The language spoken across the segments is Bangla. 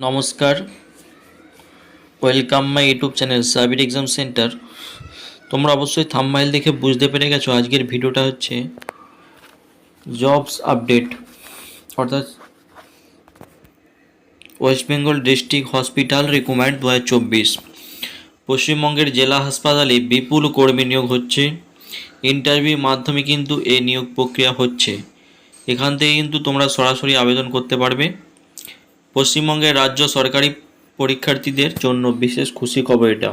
নমস্কার। Welcome my YouTube channel Sabir exam centre তোমরা অবশ্যই থাম্বনেল দেখে বুঝতে পেরে গেছো আজকের ভিডিওটা হচ্ছে জবস আপডেট অর্থাৎ West Bengal district hospital recommend দু হাজার চব্বিশ। পশ্চিমবঙ্গের জেলা হাসপাতালে বিপুল কর্মী নিয়োগ হচ্ছে। ইন্টারভিউর মাধ্যমে কিন্তু এই নিয়োগ প্রক্রিয়া হচ্ছে। এখান থেকে কিন্তু তোমরা সরাসরি আবেদন করতে পারবে। পশ্চিমবঙ্গের রাজ্য সরকারি পরীক্ষার্থীদের জন্য বিশেষ খুশি খবর এটা।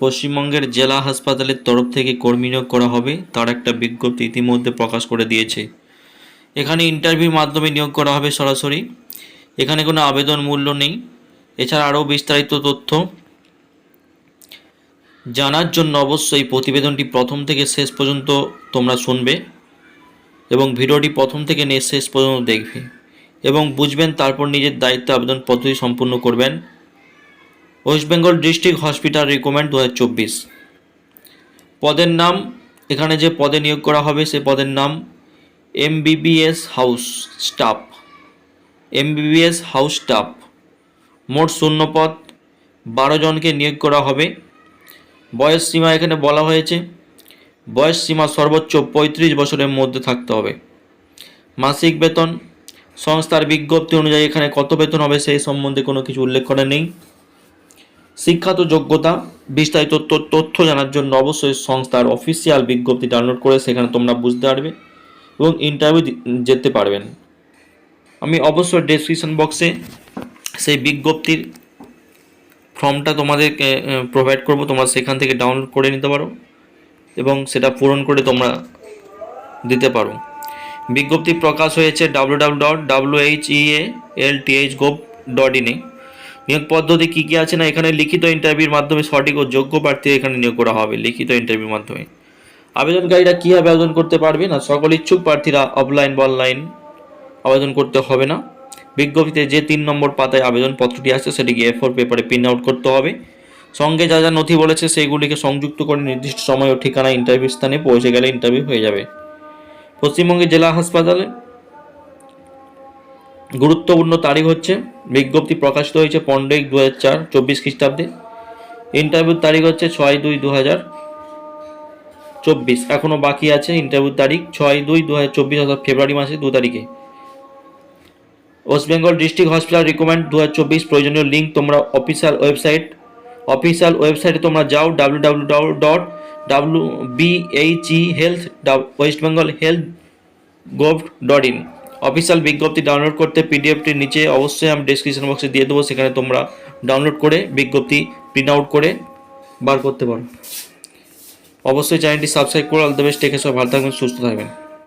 পশ্চিমবঙ্গের জেলা হাসপাতালের তরফ থেকে কর্মী নিয়োগ করা হবে, তার একটা বিজ্ঞপ্তি ইতিমধ্যে প্রকাশ করে দিয়েছে। এখানে ইন্টারভিউর মাধ্যমে নিয়োগ করা হবে সরাসরি। এখানে কোনো আবেদন মূল্য নেই। এছাড়া আরও বিস্তারিত তথ্য জানার জন্য অবশ্যই প্রতিবেদনটি প্রথম থেকে শেষ পর্যন্ত তোমরা শুনবে এবং ভিডিওটি প্রথম থেকে নিয়ে শেষ পর্যন্ত দেখবে। এবং বুঝবেন তারপর নিজের দায়িত্ব আবেদন পদ্ধতি সম্পূর্ণ করবেন। West Bengal district hospital recommend দু পদের নাম, এখানে যে পদে নিয়োগ করা হবে সে পদের নাম MBBS house staff. MBBS house staff. মোট শূন্য পদ, বারো জনকে নিয়োগ করা হবে। বয়স সীমা এখানে বলা হয়েছে। বয়স সীমা সর্বোচ্চ পঁয়ত্রিশ বছরের মধ্যে থাকতে হবে। মাসিক বেতন সংস্থার বিজ্ঞপ্তি অনুযায়ী এখানে কত বেতন হবে সেই সম্বন্ধে কোনো কিছু উল্লেখ করা নেই। শিক্ষাত যোগ্যতা, বিস্তারিত তথ্য- জানার জন্য অবশ্যই সংস্থার অফিসিয়াল বিজ্ঞপ্তি ডাউনলোড করে সেখানে তোমরা বুঝতে পারবে এবং ইন্টারভিউ যেতে পারবেন। আমি অবশ্যই ডেসক্রিপশন বক্সে সেই বিজ্ঞপ্তির ফর্মটা তোমাদেরকে প্রোভাইড করব। তোমরা সেখান থেকে ডাউনলোড করে নিতে পারো এবং সেটা পূরণ করে তোমরা দিতে পারো। বিজ্ঞপ্তি প্রকাশ হয়েছে W W dot W H E L T H gov dot ইনে নিয়োগ পদ্ধতি কী কী আছে না? এখানে লিখিত ইন্টারভিউর মাধ্যমে সঠিক ও যোগ্য প্রার্থী এখানে নিয়োগ করা হবে, লিখিত ইন্টারভিউর মাধ্যমে। আবেদনকারীরা কীভাবে আবেদন করতে পারবে না? সকল ইচ্ছুক প্রার্থীরা অফলাইন বা অনলাইন আবেদন করতে হবে না। বিজ্ঞপ্তিতে যে তিন নম্বর পাতায় আবেদনপত্রটি আছে সেটিকে এ ফোর পেপারে প্রিন্ট আউট করতে হবে। সঙ্গে যা যা নথি বলেছে, সেইগুলিকে সংযুক্ত করে নির্দিষ্ট সময় ও ঠিকানা ইন্টারভিউ স্থানে পৌঁছে গেলে ইন্টারভিউ হয়ে যাবে। পশ্চিমবঙ্গের জেলা হাসপাতালে। গুরুত্বপূর্ণ তারিখ হচ্ছে, বিজ্ঞপ্তি প্রকাশিত হয়েছে পনেরোই দু হাজার চার, চব্বিশ খ্রিস্টাব্দে। ইন্টারভিউর তারিখ হচ্ছে ছয় দুই দু হাজার চব্বিশ। এখনও বাকি আছে ইন্টারভিউর তারিখ ছয় দুই দু হাজার চব্বিশ, অর্থাৎ ফেব্রুয়ারি মাসে দু তারিখে। West Bengal district hospital recommend দু হাজার চব্বিশ প্রয়োজনীয় লিঙ্ক তোমরা অফিসিয়াল ওয়েবসাইট অফিসিয়াল ওয়েবসাইটে তোমরা যাও W W dot W BHE health West Bengal health gov dot in official বিজ্ঞপ্তি ডাউনলোড করতে পিডিএফটির নিচে অবশ্যই আমি ডিসক্রিপশন বক্সে দিয়ে দেবো, সেখানে তোমরা ডাউনলোড করে বিজ্ঞপ্তি প্রিন্ট আউট করে বার করতে পারো। অবশ্যই চ্যানেলটি সাবস্ক্রাইব করে অল দ্য বেস্ট টেকে সব ভালো থাকবেন, সুস্থ থাকবেন।